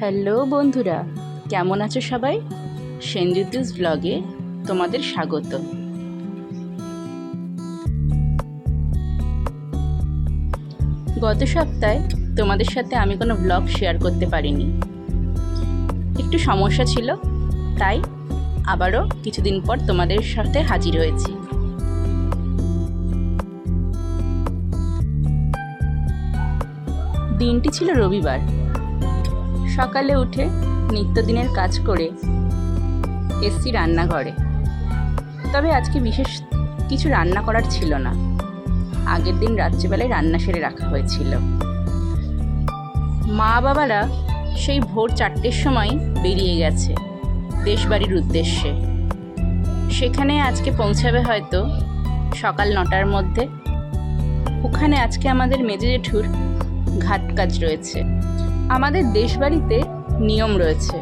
Hello বন্ধুরা, কেমন আছো সবাই? সেনজিতিস ব্লগে তোমাদের স্বাগত। গত সপ্তাহে তোমাদের সাথে আমি কোনো ব্লগ শেয়ার করতে পারিনি। একটু সমস্যা ছিল, তাই আবারও কিছুদিন পর তোমাদের সাথে হাজির হয়েছি। দিনটি ছিল রবিবার সকালে উঠে নিত্যদিনের কাজ করে এসছি রান্নাঘরে। তবে আজকে বিশেষ কিছু রান্না করার ছিল না। আগের দিন রাত্রিবেলায় রান্না সেরে রাখা হয়েছিল। মা বাবারা সেই ভোর চারটের সময় বেরিয়ে গেছে দেশবাড়ির উদ্দেশ্যে। সেখানে আজকে পৌঁছাবে হয়তো সকাল নটার মধ্যে। ওখানে আজকে আমাদের মেজে জেঠুর ঘাট কাজ রয়েছে। আমাদের দেশবাড়িতে নিয়ম রয়েছে।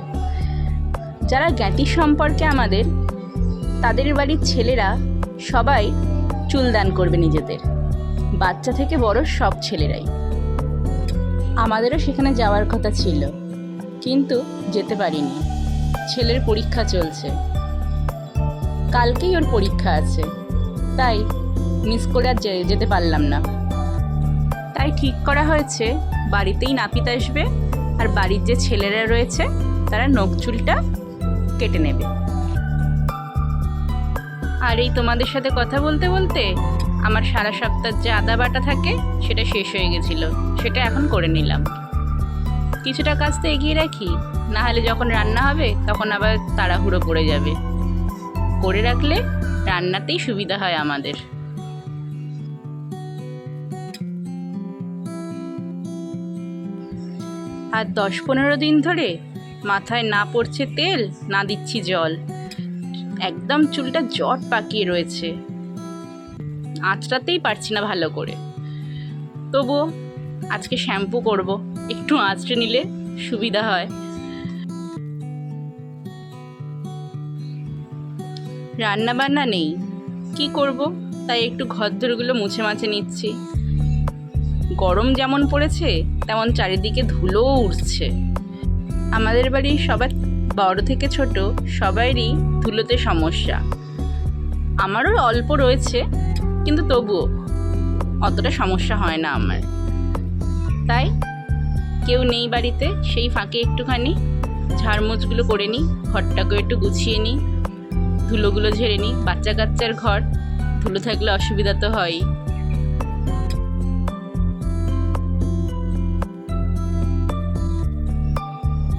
যারা জ্ঞাতি সম্পর্কে আমাদের, তাদের বাড়ির ছেলেরা সবাই চুলদান করবে নিজেদের। বাচ্চা থেকে বড় সব ছেলেরাই। আমাদেরও সেখানে যাওয়ার কথা ছিল, কিন্তু যেতে পারিনি। ছেলের পরীক্ষা চলছে। কালকেই ওর পরীক্ষা আছে, তাই মিস করে আর যেতে পারলাম না। তাই ঠিক করা হয়েছে। বাড়িতেই নাপিত আসবে আর বাড়ির যে ছেলেরা রয়েছে, তারা নখ চুলটা কেটে নেবে। আর এই তোমাদের সাথে কথা বলতে বলতে আমার সারা সপ্তাহ যে আদা বাটা থাকে, সেটা শেষ হয়ে গেছিল। সেটা এখন করে নিলাম। কিছুটা কাজ তো এগিয়ে রাখি। না হলে যখন রান্না হবে, তখন আবার তাড়াহুড়ো পড়ে যাবে। করে রাখলে রান্নাতেই সুবিধা হয় আমাদের। আর দশ পনেরো দিন ধরে মাথায় না পড়ছে তেল, না দিচ্ছি জল। একদম চুলটা জট পাকিয়ে রয়েছে। আঁচড়াতেই পারছি না ভালো করে। তবুও আজকে শ্যাম্পু করব, একটু আঁচড়ে নিলে সুবিধা হয়। রান্না বান্না নেই। কি করব? তাই একটু ঘরদোরগুলো মুছে মাছে নিচ্ছি। গরম যেমন পড়েছে, তেমন চারিদিকে ধুলোও উঠছে। আমাদের বাড়ির সবার বড় থেকে ছোট সবারই ধুলোতে সমস্যা। আমারও অল্প রয়েছে, কিন্তু তবুও অতটা সমস্যা হয় না আমার। তাই কেউ নেই বাড়িতে, সেই ফাঁকে একটুখানি ঝাড়মুছগুলো করে নিই ঘরটাকে একটু গুছিয়ে নিই, ধুলোগুলো ঝেড়ে নিই বাচ্চা কাচ্চার ঘর, ধুলো থাকলে অসুবিধা তো হয়ই।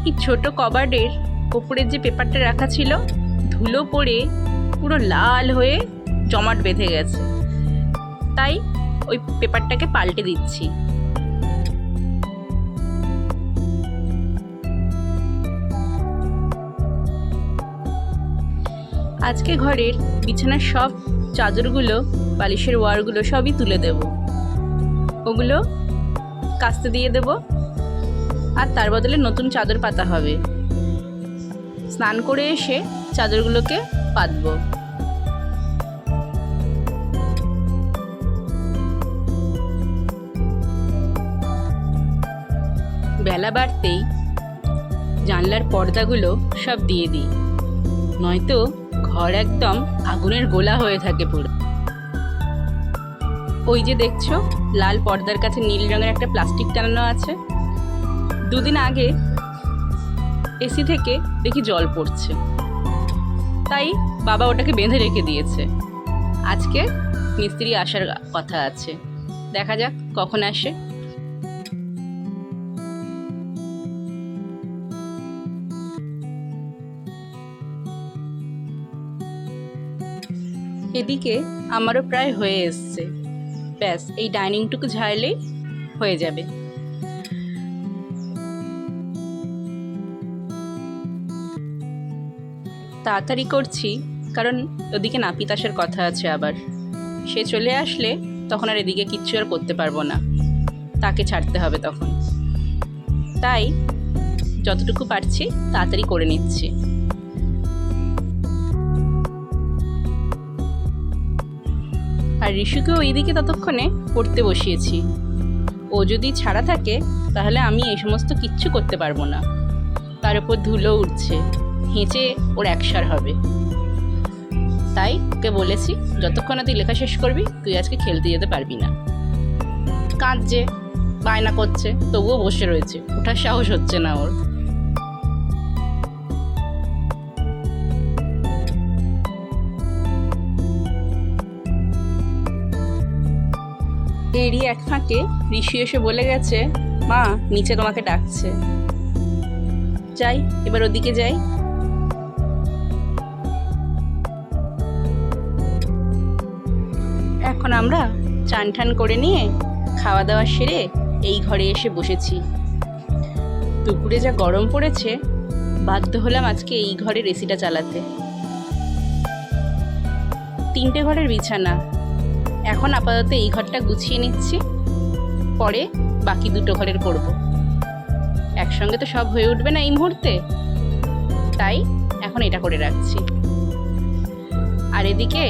এই ছোট কবার্ডের ওপরের যে পেপারটা রাখা ছিল, ধুলো পড়ে পুরো লাল হয়ে জমাট বেঁধে গেছে। তাই ওই পেপারটাকে পাল্টে দিচ্ছি। আজকে ঘরের বিছানার সব চাদরগুলো, বালিশের ওয়ারগুলো সবই তুলে দেব। ওগুলো কাস্তে দিয়ে দেবো। আর তার বদলে নতুন চাদর পাতা হবে। স্নান করে এসে চাদরগুলোকে পাতবো। বেলা বাড়তেই জানলার পর্দাগুলো সব দিয়ে দিই। নয়তো ঘর একদম আগুনের গোলা হয়ে থাকে পুরো। ওই যে দেখছ, লাল পর্দার কাছে নীল রঙের একটা প্লাস্টিক টানানো আছে। দুদিন আগে এসি থেকে দেখি জল পড়ছে। তাই বাবা ওটাকে বেঁধে রেখে দিয়েছে। আজকে মিস্ত্রি আসার কথা আছে। দেখা যাক কখন আসে। এদিকে আমারও প্রায় হয়ে এসছে। ব্যাস, এই ডাইনিংটুকু ঝাড়লেই হয়ে যাবে। তাড়াতাড়ি করছি, কারণ ওদিকে নাপিত আসার কথা আছে আবার। সে চলে আসলে তখন আর এদিকে কিচ্ছু আর করতে পারব না। তাকে ছাড়তে হবে তখন। তাই যতটুকু পারছি তাড়াতাড়ি করে নিচ্ছি। আর ঋষুকে ওইদিকে ততক্ষণে পড়তে বসিয়েছি। ও যদি ছাড়া থাকে, তাহলে আমি এই সমস্ত কিচ্ছু করতে পারব না। তার উপর ধুলো উঠছে। হেঁচে ওর একসার হবে। তাই ওকে বলেছি, যতক্ষণ তুই লেখা শেষ করবি, তুই আজকে খেলতে যেতে পারবি না। কাঁদছে, বায়না করছে, তবুও বসে রয়েছে। ওঠার সাহস হচ্ছে না ওর। এরই এক ফাঁকে ঋষি এসে বলে গেছে, মা, নিচে তোমাকে ডাকছে। যাই, এবার ওদিকে যাই। এখন আমরা চান ঠান করে নিয়ে খাওয়া দাওয়া সেরে এই ঘরে এসে বসেছি। দুপুরে যা গরম পড়েছে, বাধ্য হলাম আজকে এই ঘরে এসিটা চালাতে। তিনটে ঘরের বিছানা। এখন আপাতত এই ঘরটা গুছিয়ে নিচ্ছি, পরে বাকি দুটো ঘরের করব। একসঙ্গে তো সব হয়ে উঠবে না এই মুহূর্তে, তাই এখন এটা করে রাখছি। আর এদিকে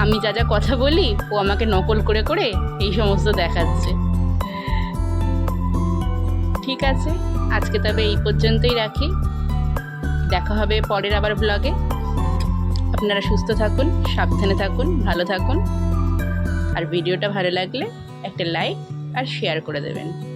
আমি যা যা কথা বলি, ও আমাকে নকল করে করে এই সমস্ত দেখাচ্ছে। ঠিক আছে, আজকে তবে এই পর্যন্তই রাখি। দেখা হবে পরের আবার ব্লগে আপনারা সুস্থ থাকুন, সাবধানে থাকুন, ভালো থাকুন। আর ভিডিওটা ভালো লাগলে একটা লাইক আর শেয়ার করে দেবেন।